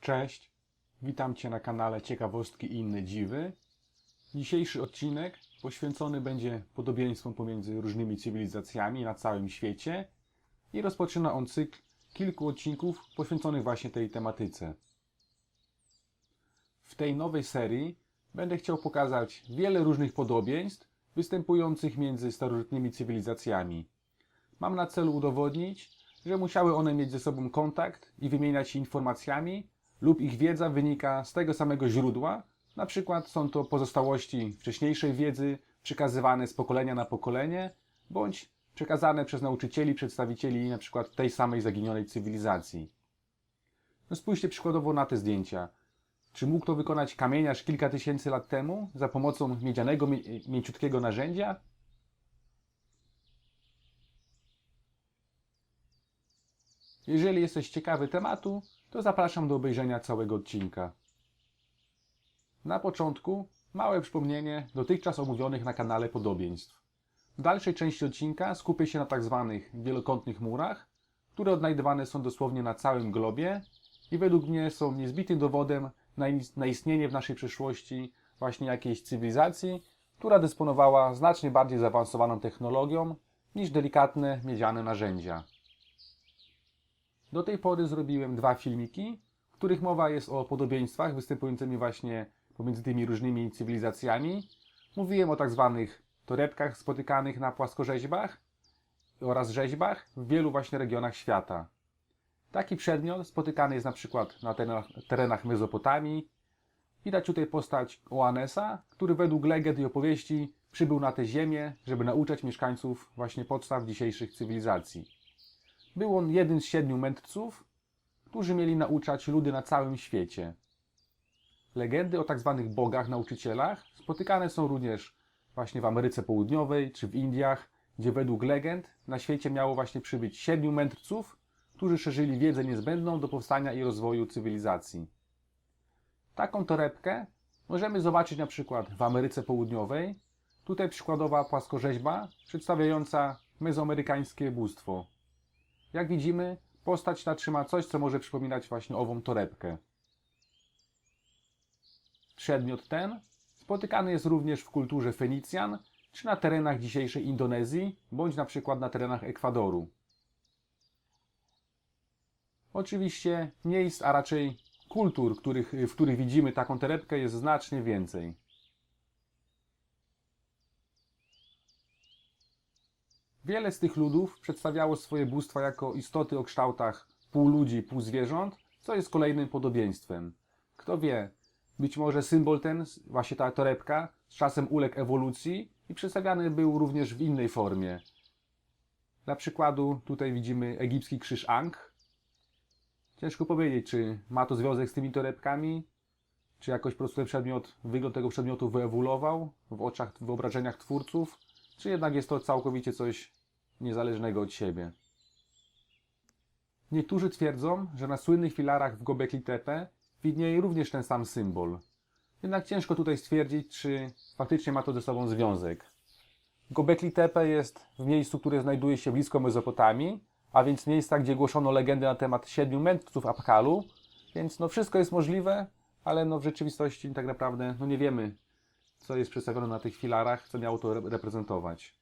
Cześć, witam Cię na kanale Ciekawostki i inne dziwy. Dzisiejszy odcinek poświęcony będzie podobieństwom pomiędzy różnymi cywilizacjami na całym świecie i rozpoczyna on cykl kilku odcinków poświęconych właśnie tej tematyce. W tej nowej serii będę chciał pokazać wiele różnych podobieństw występujących między starożytnymi cywilizacjami. Mam na celu udowodnić, że musiały one mieć ze sobą kontakt i wymieniać się informacjami, lub ich wiedza wynika z tego samego źródła, na przykład są to pozostałości wcześniejszej wiedzy przekazywane z pokolenia na pokolenie, bądź przekazane przez nauczycieli, przedstawicieli na przykład tej samej zaginionej cywilizacji. No spójrzcie przykładowo na te zdjęcia. Czy mógł to wykonać kamieniarz kilka tysięcy lat temu za pomocą miedzianego, mie- mięciutkiego narzędzia? Jeżeli jesteś ciekawy tematu, to zapraszam do obejrzenia całego odcinka. Na początku małe przypomnienie dotychczas omówionych na kanale podobieństw. W dalszej części odcinka skupię się na tzw. wielokątnych murach, które odnajdywane są dosłownie na całym globie i według mnie są niezbitym dowodem na, is- na istnienie w naszej przeszłości właśnie jakiejś cywilizacji, która dysponowała znacznie bardziej zaawansowaną technologią niż delikatne miedziane narzędzia. Do tej pory zrobiłem dwa filmiki, w których mowa jest o podobieństwach występującymi właśnie pomiędzy tymi różnymi cywilizacjami. Mówiłem o tak zwanych torebkach spotykanych na płaskorzeźbach oraz rzeźbach w wielu właśnie regionach świata. Taki przedmiot spotykany jest na przykład na terenach, terenach Mezopotamii. Widać tutaj postać Oanesa, który według legend i opowieści przybył na tę ziemię, żeby nauczać mieszkańców właśnie podstaw dzisiejszych cywilizacji. Był on jednym z siedmiu mędrców, którzy mieli nauczać ludy na całym świecie. Legendy o tak zwanych bogach, nauczycielach spotykane są również właśnie w Ameryce Południowej czy w Indiach, gdzie według legend na świecie miało właśnie przybyć siedmiu mędrców, którzy szerzyli wiedzę niezbędną do powstania i rozwoju cywilizacji. Taką torebkę możemy zobaczyć na przykład w Ameryce Południowej. Tutaj przykładowa płaskorzeźba przedstawiająca mezoamerykańskie bóstwo. Jak widzimy, postać ta trzyma coś, co może przypominać właśnie ową torebkę. Przedmiot ten spotykany jest również w kulturze Fenicjan, czy na terenach dzisiejszej Indonezji, bądź na przykład na terenach Ekwadoru. Oczywiście miejsc, a raczej kultur, których, w których widzimy taką torebkę jest znacznie więcej. Wiele z tych ludów przedstawiało swoje bóstwa jako istoty o kształtach pół ludzi, pół zwierząt, co jest kolejnym podobieństwem. Kto wie, być może symbol ten, właśnie ta torebka, z czasem uległ ewolucji i przedstawiany był również w innej formie. Dla przykładu tutaj widzimy egipski krzyż Ankh. Ciężko powiedzieć, czy ma to związek z tymi torebkami, czy jakoś po prostu ten przedmiot, wygląd tego przedmiotu wyewoluował w oczach, w wyobrażeniach twórców, czy jednak jest to całkowicie coś niezależnego od siebie. Niektórzy twierdzą, że na słynnych filarach w Gobekli Tepe widnieje również ten sam symbol. Jednak ciężko tutaj stwierdzić, czy faktycznie ma to ze sobą związek. Gobekli Tepe jest w miejscu, które znajduje się blisko Mezopotamii, a więc miejsca, gdzie głoszono legendy na temat siedmiu mędrców Abhalu, więc no wszystko jest możliwe, ale no w rzeczywistości tak naprawdę no nie wiemy, co jest przedstawione na tych filarach, co miało to re- reprezentować.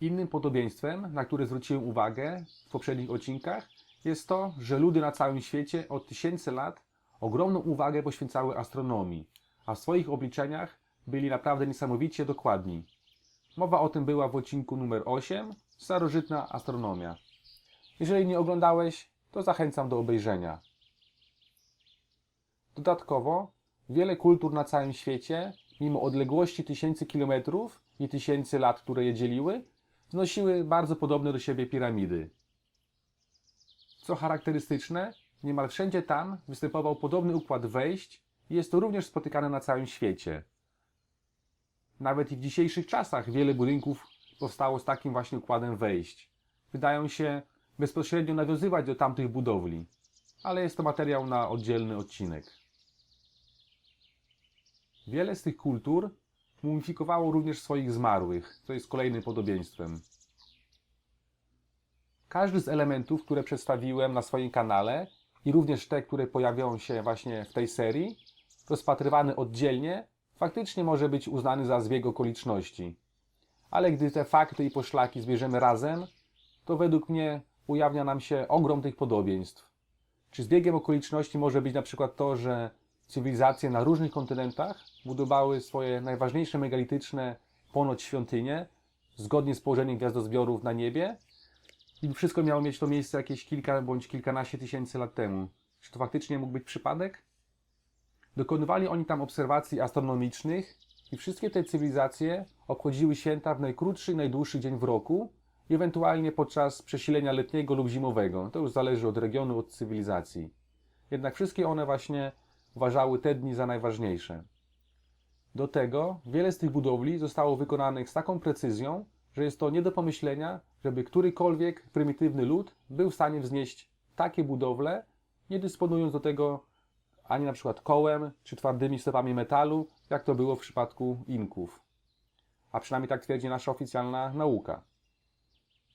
Innym podobieństwem, na które zwróciłem uwagę w poprzednich odcinkach, jest to, że ludy na całym świecie od tysięcy lat ogromną uwagę poświęcały astronomii, a w swoich obliczeniach byli naprawdę niesamowicie dokładni. Mowa o tym była w odcinku numer 8 Starożytna astronomia. Jeżeli nie oglądałeś, to zachęcam do obejrzenia. Dodatkowo, wiele kultur na całym świecie, mimo odległości tysięcy kilometrów i tysięcy lat, które je dzieliły, znosiły bardzo podobne do siebie piramidy. Co charakterystyczne, niemal wszędzie tam występował podobny układ wejść i jest to również spotykane na całym świecie. Nawet i w dzisiejszych czasach wiele budynków powstało z takim właśnie układem wejść. Wydają się bezpośrednio nawiązywać do tamtych budowli, ale jest to materiał na oddzielny odcinek. Wiele z tych kultur mumifikowało również swoich zmarłych, co jest kolejnym podobieństwem. Każdy z elementów, które przedstawiłem na swoim kanale, i również te, które pojawią się właśnie w tej serii, rozpatrywany oddzielnie, faktycznie może być uznany za zbieg okoliczności. Ale gdy te fakty i poszlaki zbierzemy razem, to według mnie ujawnia nam się ogrom tych podobieństw. Czy zbiegiem okoliczności może być na przykład to, że cywilizacje na różnych kontynentach budowały swoje najważniejsze megalityczne ponoć świątynie, zgodnie z położeniem gwiazdozbiorów na niebie, i wszystko miało mieć to miejsce jakieś kilka bądź kilkanaście tysięcy lat temu. Czy to faktycznie mógł być przypadek? Dokonywali oni tam obserwacji astronomicznych i wszystkie te cywilizacje obchodziły święta w najkrótszy i najdłuższy dzień w roku ewentualnie podczas przesilenia letniego lub zimowego. To już zależy od regionu, od cywilizacji. Jednak wszystkie one właśnie uważały te dni za najważniejsze. Do tego wiele z tych budowli zostało wykonanych z taką precyzją, że jest to nie do pomyślenia, żeby którykolwiek prymitywny lud był w stanie wznieść takie budowle, nie dysponując do tego ani na przykład kołem czy twardymi stopami metalu, jak to było w przypadku Inków. A przynajmniej tak twierdzi nasza oficjalna nauka.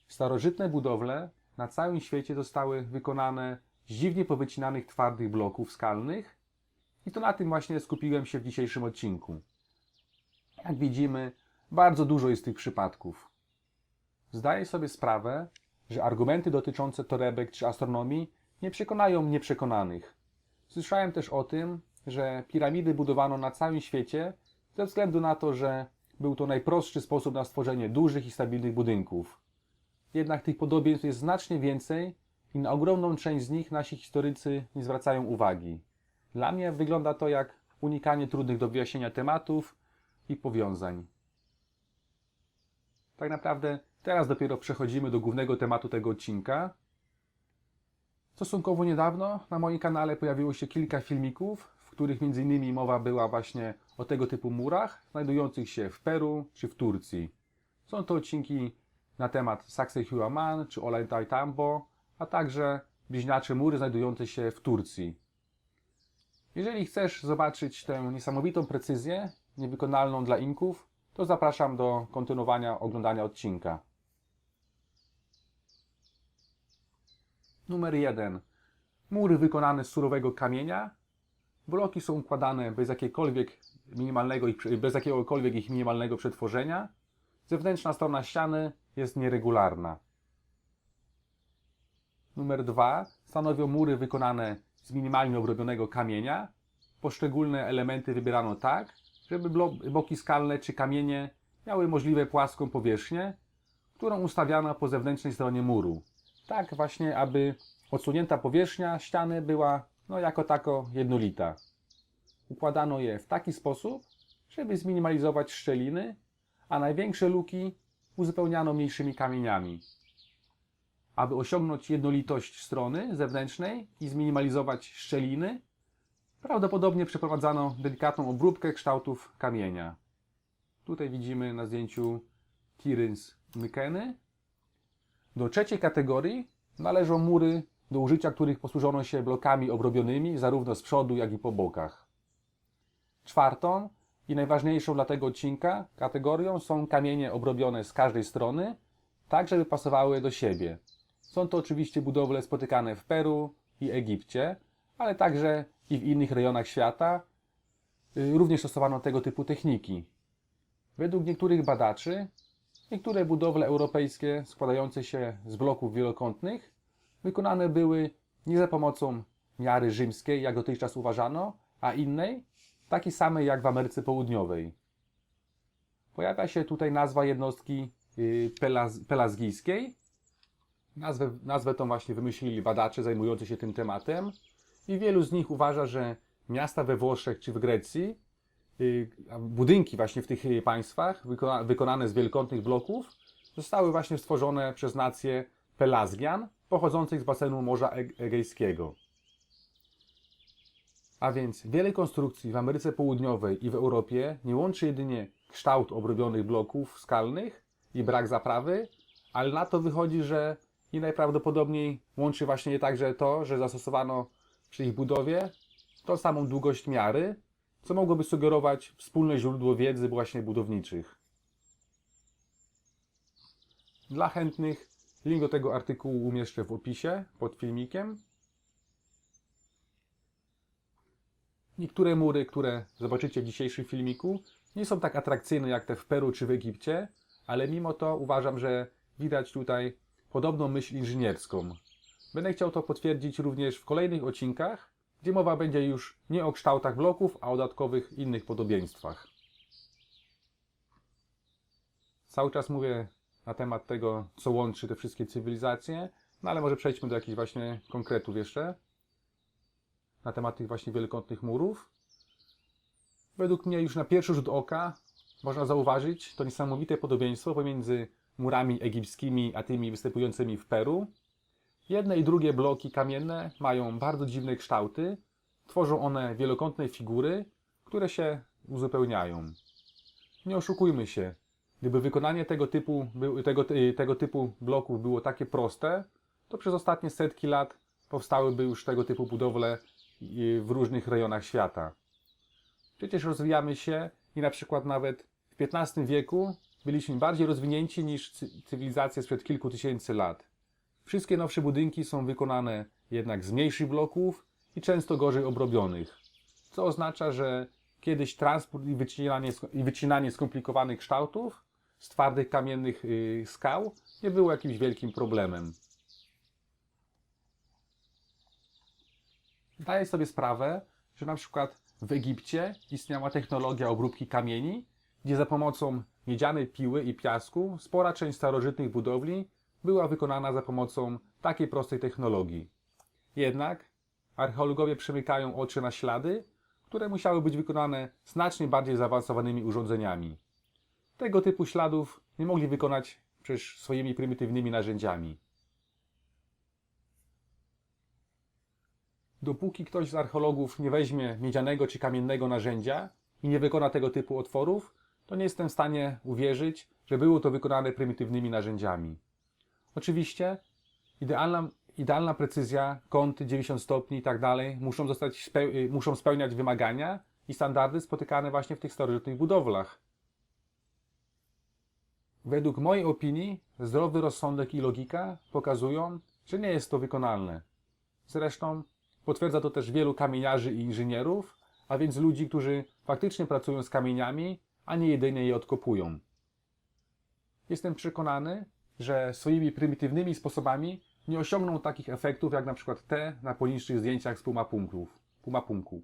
Starożytne budowle na całym świecie zostały wykonane z dziwnie powycinanych twardych bloków skalnych i to na tym właśnie skupiłem się w dzisiejszym odcinku. Jak widzimy, bardzo dużo jest tych przypadków. Zdaję sobie sprawę, że argumenty dotyczące torebek czy astronomii nie przekonają nieprzekonanych. Słyszałem też o tym, że piramidy budowano na całym świecie ze względu na to, że był to najprostszy sposób na stworzenie dużych i stabilnych budynków. Jednak tych podobieństw jest znacznie więcej i na ogromną część z nich nasi historycy nie zwracają uwagi. Dla mnie wygląda to jak unikanie trudnych do wyjaśnienia tematów i powiązań. Tak naprawdę teraz dopiero przechodzimy do głównego tematu tego odcinka. Stosunkowo niedawno na moim kanale pojawiło się kilka filmików, w których m.in. mowa była właśnie o tego typu murach znajdujących się w Peru czy w Turcji. Są to odcinki na temat Sacsayhuaman czy Ollantay Tambo, a także bliźniacze mury znajdujące się w Turcji. Jeżeli chcesz zobaczyć tę niesamowitą precyzję, niewykonalną dla Inków, to zapraszam do kontynuowania oglądania odcinka. Numer 1. Mury wykonane z surowego kamienia. Bloki są układane bez jakiegokolwiek minimalnego ich, bez jakiegokolwiek ich minimalnego przetworzenia. Zewnętrzna strona ściany jest nieregularna. Numer 2. Stanowią mury wykonane z minimalnie obrobionego kamienia. Poszczególne elementy wybierano tak, żeby bloki skalne czy kamienie miały możliwie płaską powierzchnię, którą ustawiano po zewnętrznej stronie muru. Tak właśnie, aby odsunięta powierzchnia ściany była no, jako tako jednolita. Układano je w taki sposób, żeby zminimalizować szczeliny, a największe luki uzupełniano mniejszymi kamieniami. Aby osiągnąć jednolitość strony zewnętrznej i zminimalizować szczeliny, prawdopodobnie przeprowadzano delikatną obróbkę kształtów kamienia. Tutaj widzimy na zdjęciu Kiryns Mykeny. Do trzeciej kategorii należą mury, do użycia których posłużono się blokami obrobionymi zarówno z przodu, jak i po bokach. Czwartą i najważniejszą dla tego odcinka kategorią są kamienie obrobione z każdej strony, tak żeby pasowały do siebie. Są to oczywiście budowle spotykane w Peru i Egipcie, ale także i w innych rejonach świata. Y, Również stosowano tego typu techniki. Według niektórych badaczy, niektóre budowle europejskie składające się z bloków wielokątnych wykonane były nie za pomocą miary rzymskiej, jak dotychczas uważano, a innej, takiej samej jak w Ameryce Południowej. Pojawia się tutaj nazwa jednostki y, pelaz, pelazgijskiej. Nazwę, nazwę tą właśnie wymyślili badacze zajmujący się tym tematem i wielu z nich uważa, że miasta we Włoszech czy w Grecji, y, budynki właśnie w tych y, państwach wykona, wykonane z wielokątnych bloków zostały właśnie stworzone przez nację Pelazgian pochodzących z basenu Morza Eg- Egejskiego. A więc wiele konstrukcji w Ameryce Południowej i w Europie nie łączy jedynie kształt obrobionych bloków skalnych i brak zaprawy, ale na to wychodzi, że i najprawdopodobniej łączy właśnie je także to, że zastosowano przy ich budowie tą samą długość miary, co mogłoby sugerować wspólne źródło wiedzy właśnie budowniczych. Dla chętnych link do tego artykułu umieszczę w opisie pod filmikiem. Niektóre mury, które zobaczycie w dzisiejszym filmiku, nie są tak atrakcyjne jak te w Peru czy w Egipcie, ale mimo to uważam, że widać tutaj podobną myśl inżynierską. Będę chciał to potwierdzić również w kolejnych odcinkach, gdzie mowa będzie już nie o kształtach bloków, a o dodatkowych innych podobieństwach. Cały czas mówię na temat tego, co łączy te wszystkie cywilizacje, no ale może przejdźmy do jakichś właśnie konkretów jeszcze na temat tych właśnie wielokątnych murów. Według mnie już na pierwszy rzut oka można zauważyć to niesamowite podobieństwo pomiędzy murami egipskimi a tymi występującymi w Peru. Jedne i drugie bloki kamienne mają bardzo dziwne kształty. Tworzą one wielokątne figury, które się uzupełniają. Nie oszukujmy się. Gdyby wykonanie tego typu, tego, tego typu bloków było takie proste, to przez ostatnie setki lat powstałyby już tego typu budowle y, w różnych rejonach świata. Przecież rozwijamy się i na przykład nawet w XV wieku byliśmy bardziej rozwinięci niż cy- cywilizacje sprzed kilku tysięcy lat. Wszystkie nowsze budynki są wykonane jednak z mniejszych bloków i często gorzej obrobionych, co oznacza, że kiedyś transport i wycinanie, i wycinanie skomplikowanych kształtów z twardych kamiennych y, skał nie było jakimś wielkim problemem. Zdaję sobie sprawę, że na przykład w Egipcie istniała technologia obróbki kamieni, gdzie za pomocą miedzianej piły i piasku spora część starożytnych budowli była wykonana za pomocą takiej prostej technologii. Jednak archeologowie przymykają oczy na ślady, które musiały być wykonane znacznie bardziej zaawansowanymi urządzeniami. Tego typu śladów nie mogli wykonać przecież swoimi prymitywnymi narzędziami. Dopóki ktoś z archeologów nie weźmie miedzianego czy kamiennego narzędzia i nie wykona tego typu otworów, to nie jestem w stanie uwierzyć, że było to wykonane prymitywnymi narzędziami. Oczywiście idealna, idealna precyzja, kąty 90 stopni i tak dalej muszą, zostać y, muszą spełniać wymagania i standardy spotykane właśnie w tych starożytnych budowlach. Według mojej opinii zdrowy rozsądek i logika pokazują, że nie jest to wykonalne. Zresztą potwierdza to też wielu kamieniarzy i inżynierów, a więc ludzi, którzy faktycznie pracują z kamieniami, a nie jedynie je odkopują. Jestem przekonany, że swoimi prymitywnymi sposobami nie osiągną takich efektów jak na przykład te na poniższych zdjęciach z pumapunków. pumapunku.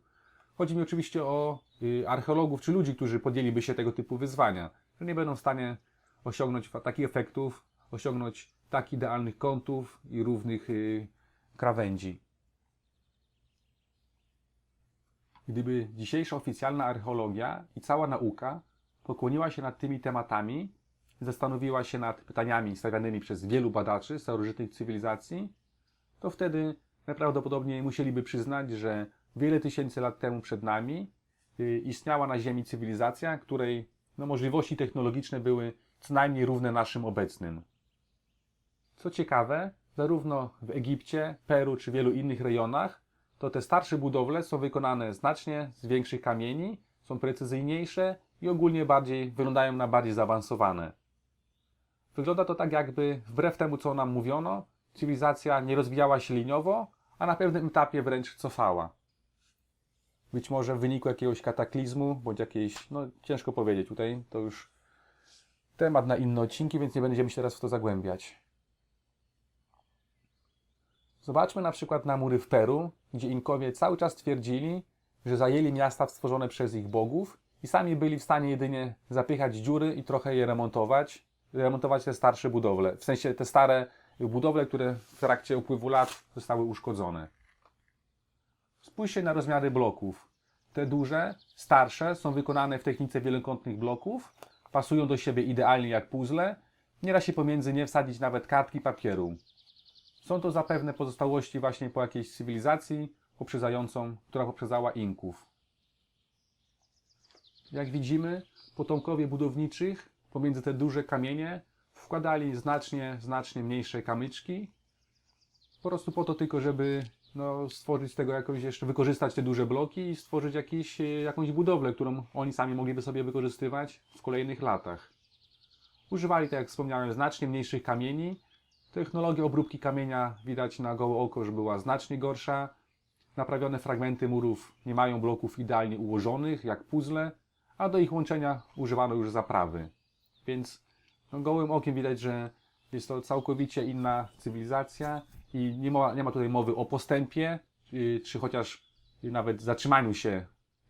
Chodzi mi oczywiście o y, archeologów czy ludzi, którzy podjęliby się tego typu wyzwania, że nie będą w stanie osiągnąć takich efektów, osiągnąć tak idealnych kątów i równych y, krawędzi. Gdyby dzisiejsza oficjalna archeologia i cała nauka pokłoniła się nad tymi tematami zastanowiła się nad pytaniami stawianymi przez wielu badaczy starożytnych cywilizacji, to wtedy najprawdopodobniej musieliby przyznać, że wiele tysięcy lat temu przed nami y, istniała na Ziemi cywilizacja, której no, możliwości technologiczne były co najmniej równe naszym obecnym. Co ciekawe, zarówno w Egipcie, Peru czy wielu innych rejonach, to te starsze budowle są wykonane znacznie z większych kamieni, są precyzyjniejsze i ogólnie bardziej wyglądają na bardziej zaawansowane. Wygląda to tak, jakby wbrew temu, co nam mówiono, cywilizacja nie rozwijała się liniowo, a na pewnym etapie wręcz cofała. Być może w wyniku jakiegoś kataklizmu, bądź jakiejś, no ciężko powiedzieć, tutaj to już temat na inne odcinki, więc nie będziemy się teraz w to zagłębiać. Zobaczmy na przykład na mury w Peru, gdzie Inkowie cały czas twierdzili, że zajęli miasta stworzone przez ich bogów i sami byli w stanie jedynie zapychać dziury i trochę je remontować, remontować te starsze budowle, w sensie te stare budowle, które w trakcie upływu lat zostały uszkodzone. Spójrzcie na rozmiary bloków. Te duże, starsze są wykonane w technice wielokątnych bloków, pasują do siebie idealnie jak puzzle, nie da się pomiędzy nie wsadzić nawet kartki papieru. Są to zapewne pozostałości właśnie po jakiejś cywilizacji poprzedzającą, która poprzedzała Inków. Jak widzimy, potomkowie budowniczych pomiędzy te duże kamienie wkładali znacznie, znacznie mniejsze kamyczki. Po prostu po to tylko, żeby no, stworzyć z tego jakąś jeszcze, wykorzystać te duże bloki i stworzyć jakiś, e, jakąś budowlę, którą oni sami mogliby sobie wykorzystywać w kolejnych latach. Używali, tak jak wspomniałem, znacznie mniejszych kamieni. Technologia obróbki kamienia widać na gołe oko, że była znacznie gorsza. naprawione fragmenty murów nie mają bloków idealnie ułożonych, jak puzzle, a do ich łączenia używano już zaprawy. Więc no, gołym okiem widać, że jest to całkowicie inna cywilizacja i nie ma, nie ma tutaj mowy o postępie, y, czy chociaż nawet zatrzymaniu się,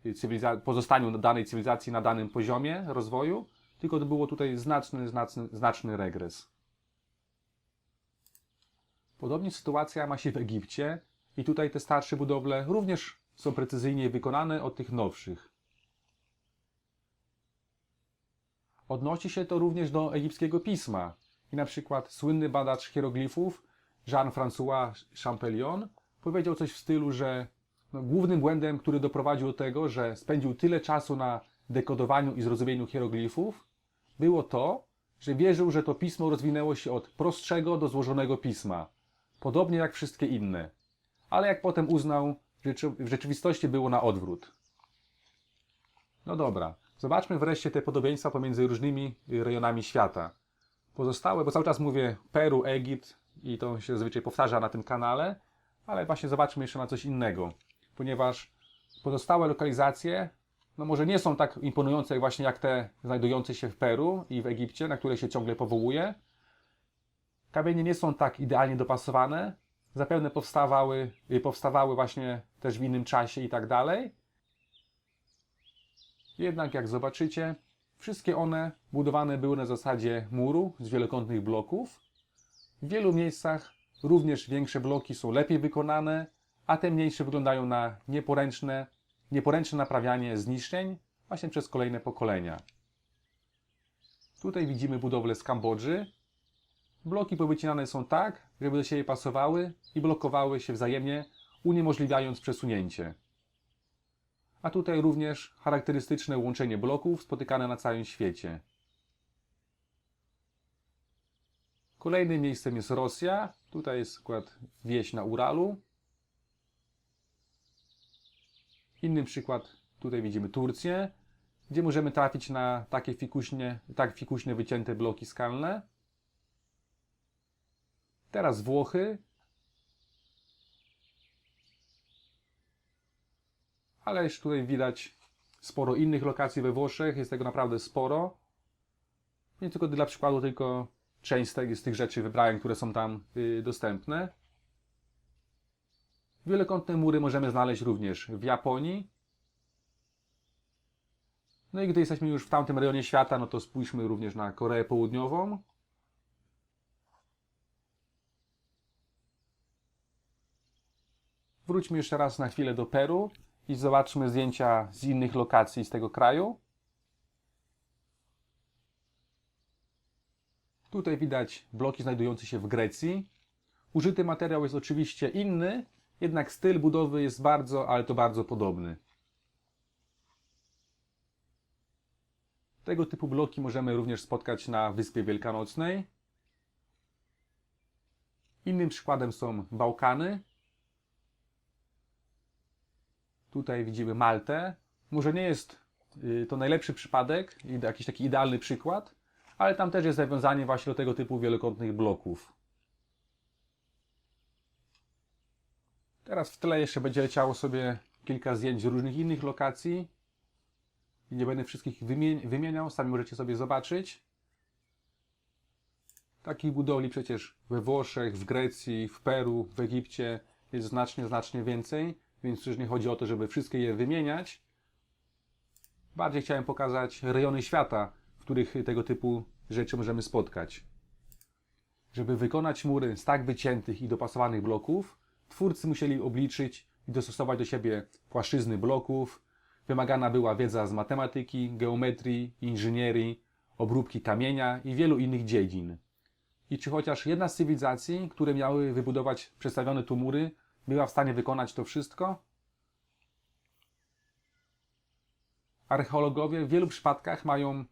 y, pozostaniu danej cywilizacji na danym poziomie rozwoju, tylko to było tutaj znaczny, znaczny, znaczny regres. Podobnie sytuacja ma się w Egipcie i tutaj te starsze budowle również są precyzyjniej wykonane od tych nowszych. Odnosi się to również do egipskiego pisma i na przykład słynny badacz hieroglifów Jean-François Champollion powiedział coś w stylu, że no, głównym błędem, który doprowadził do tego, że spędził tyle czasu na dekodowaniu i zrozumieniu hieroglifów, było to, że wierzył, że to pismo rozwinęło się od prostszego do złożonego pisma, podobnie jak wszystkie inne. Ale jak potem uznał, w rzeczywistości było na odwrót. No dobra, zobaczmy wreszcie te podobieństwa pomiędzy różnymi rejonami świata. Pozostałe, bo cały czas mówię Peru, Egipt i to się zazwyczaj powtarza na tym kanale, ale właśnie zobaczmy jeszcze na coś innego, ponieważ pozostałe lokalizacje, no może nie są tak imponujące właśnie jak te znajdujące się w Peru i w Egipcie, na które się ciągle powołuje. Kamienie nie są tak idealnie dopasowane, zapewne powstawały, powstawały właśnie też w innym czasie i tak dalej. Jednak jak zobaczycie, wszystkie one budowane były na zasadzie muru z wielokątnych bloków. W wielu miejscach również większe bloki są lepiej wykonane, a te mniejsze wyglądają na nieporęczne, nieporęczne naprawianie zniszczeń właśnie przez kolejne pokolenia. Tutaj widzimy budowlę z Kambodży. Bloki powycinane są tak, żeby do siebie pasowały i blokowały się wzajemnie, uniemożliwiając przesunięcie. A tutaj również charakterystyczne łączenie bloków spotykane na całym świecie. Kolejnym miejscem jest Rosja. Tutaj jest akurat wieś na Uralu. Inny przykład, tutaj widzimy Turcję, gdzie możemy trafić na takie fikuśnie, tak fikuśnie wycięte bloki skalne. Teraz Włochy. Ale już tutaj widać sporo innych lokacji we Włoszech, jest tego naprawdę sporo. Nie tylko dla przykładu, tylko część z tych, rzeczy wybrałem, które są tam y, dostępne. Wielokątne mury możemy znaleźć również w Japonii. No i gdy jesteśmy już w tamtym rejonie świata, no to spójrzmy również na Koreę Południową. Wróćmy jeszcze raz na chwilę do Peru i zobaczmy zdjęcia z innych lokacji z tego kraju. Tutaj widać bloki znajdujące się w Grecji. Użyty materiał jest oczywiście inny, jednak styl budowy jest bardzo, ale to bardzo podobny. Tego typu bloki możemy również spotkać na Wyspie Wielkanocnej. Innym przykładem są Bałkany. Tutaj widzimy Maltę. Może nie jest y, to najlepszy przypadek, jakiś taki idealny przykład, ale tam też jest nawiązanie właśnie do tego typu wielokątnych bloków. Teraz w tle jeszcze będzie leciało sobie kilka zdjęć z różnych innych lokacji. I nie będę wszystkich wymie- wymieniał, sami możecie sobie zobaczyć. Takich budowli przecież we Włoszech, w Grecji, w Peru, w Egipcie jest znacznie, znacznie więcej, więc przecież nie chodzi o to, żeby wszystkie je wymieniać. Bardziej chciałem pokazać rejony świata, w których tego typu rzeczy możemy spotkać. Żeby wykonać mury z tak wyciętych i dopasowanych bloków, twórcy musieli obliczyć i dostosować do siebie płaszczyzny bloków. Wymagana była wiedza z matematyki, geometrii, inżynierii, obróbki kamienia i wielu innych dziedzin. I czy chociaż jedna z cywilizacji, które miały wybudować przedstawione tu mury, była w stanie wykonać to wszystko? Archeologowie w wielu przypadkach mają,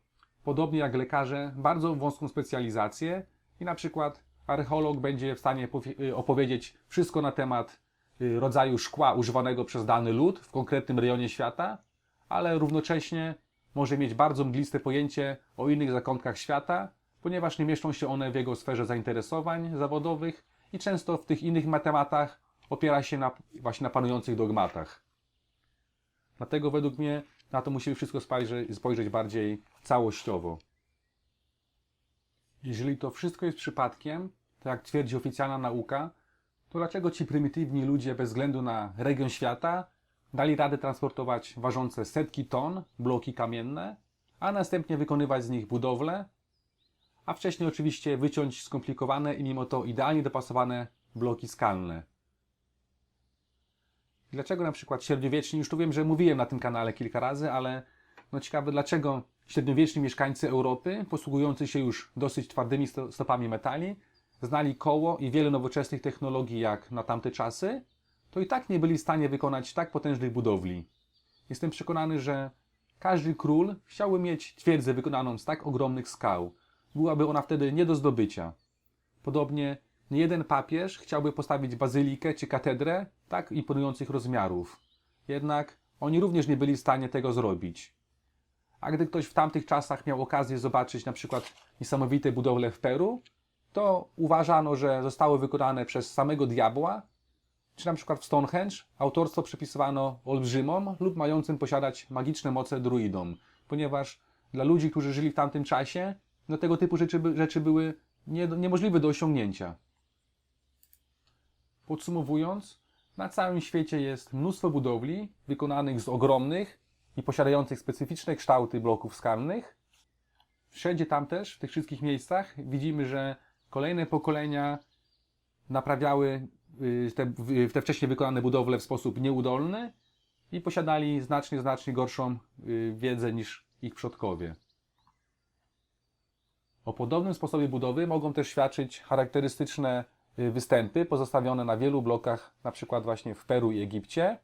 podobnie jak lekarze, bardzo wąską specjalizację i na przykład archeolog będzie w stanie y, opowiedzieć wszystko na temat y, rodzaju szkła używanego przez dany lud w konkretnym rejonie świata, ale równocześnie może mieć bardzo mgliste pojęcie o innych zakątkach świata, ponieważ nie mieszczą się one w jego sferze zainteresowań zawodowych i często w tych innych tematach opiera się na, właśnie na panujących dogmatach. Dlatego według mnie na to musimy wszystko spojrzeć, spojrzeć bardziej całościowo. Jeżeli to wszystko jest przypadkiem, to jak twierdzi oficjalna nauka, to dlaczego ci prymitywni ludzie bez względu na region świata dali radę transportować ważące setki ton bloki kamienne, a następnie wykonywać z nich budowle, a wcześniej oczywiście wyciąć skomplikowane i mimo to idealnie dopasowane bloki skalne. Dlaczego na przykład średniowieczni, już tu wiem, że mówiłem na tym kanale kilka razy, ale no ciekawe dlaczego średniowieczni mieszkańcy Europy, posługujący się już dosyć twardymi sto- stopami metali, znali koło i wiele nowoczesnych technologii jak na tamte czasy, to i tak nie byli w stanie wykonać tak potężnych budowli. Jestem przekonany, że każdy król chciałby mieć twierdzę wykonaną z tak ogromnych skał. Byłaby ona wtedy nie do zdobycia. Podobnie nie jeden papież chciałby postawić bazylikę czy katedrę tak imponujących rozmiarów. Jednak oni również nie byli w stanie tego zrobić. A gdy ktoś w tamtych czasach miał okazję zobaczyć na przykład niesamowite budowle w Peru, to uważano, że zostały wykonane przez samego diabła, czy na przykład w Stonehenge autorstwo przypisywano olbrzymom lub mającym posiadać magiczne moce druidom, ponieważ dla ludzi, którzy żyli w tamtym czasie, no tego typu rzeczy, rzeczy były nie, niemożliwe do osiągnięcia. Podsumowując, na całym świecie jest mnóstwo budowli wykonanych z ogromnych i posiadających specyficzne kształty bloków skalnych. Wszędzie tam też, w tych wszystkich miejscach, widzimy, że kolejne pokolenia naprawiały y, te, w- te wcześniej wykonane budowle w sposób nieudolny i posiadali znacznie, znacznie gorszą y, wiedzę niż ich przodkowie. O podobnym sposobie budowy mogą też świadczyć charakterystyczne y, występy pozostawione na wielu blokach, na przykład właśnie w Peru i Egipcie.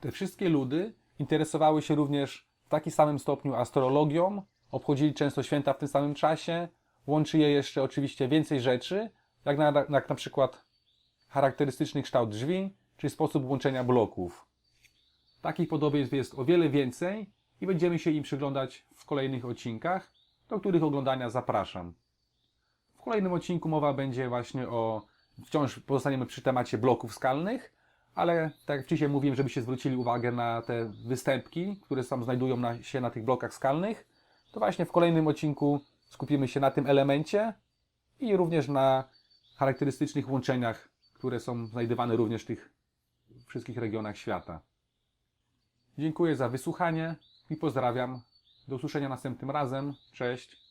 Te wszystkie ludy interesowały się również w takim samym stopniu astrologią, obchodzili często święta w tym samym czasie, łączy je jeszcze oczywiście więcej rzeczy, jak na, jak na przykład charakterystyczny kształt drzwi, czy sposób łączenia bloków. Takich podobieństw jest o wiele więcej i będziemy się im przyglądać w kolejnych odcinkach, do których oglądania zapraszam. W kolejnym odcinku mowa będzie właśnie o, wciąż pozostaniemy przy temacie bloków skalnych, ale tak jak wcześniej mówiłem, żebyście zwrócili uwagę na te występki, które tam znajdują na, się na tych blokach skalnych, to właśnie w kolejnym odcinku skupimy się na tym elemencie i również na charakterystycznych łączeniach, które są znajdywane również w tych wszystkich regionach świata. Dziękuję za wysłuchanie i pozdrawiam. Do usłyszenia następnym razem. Cześć.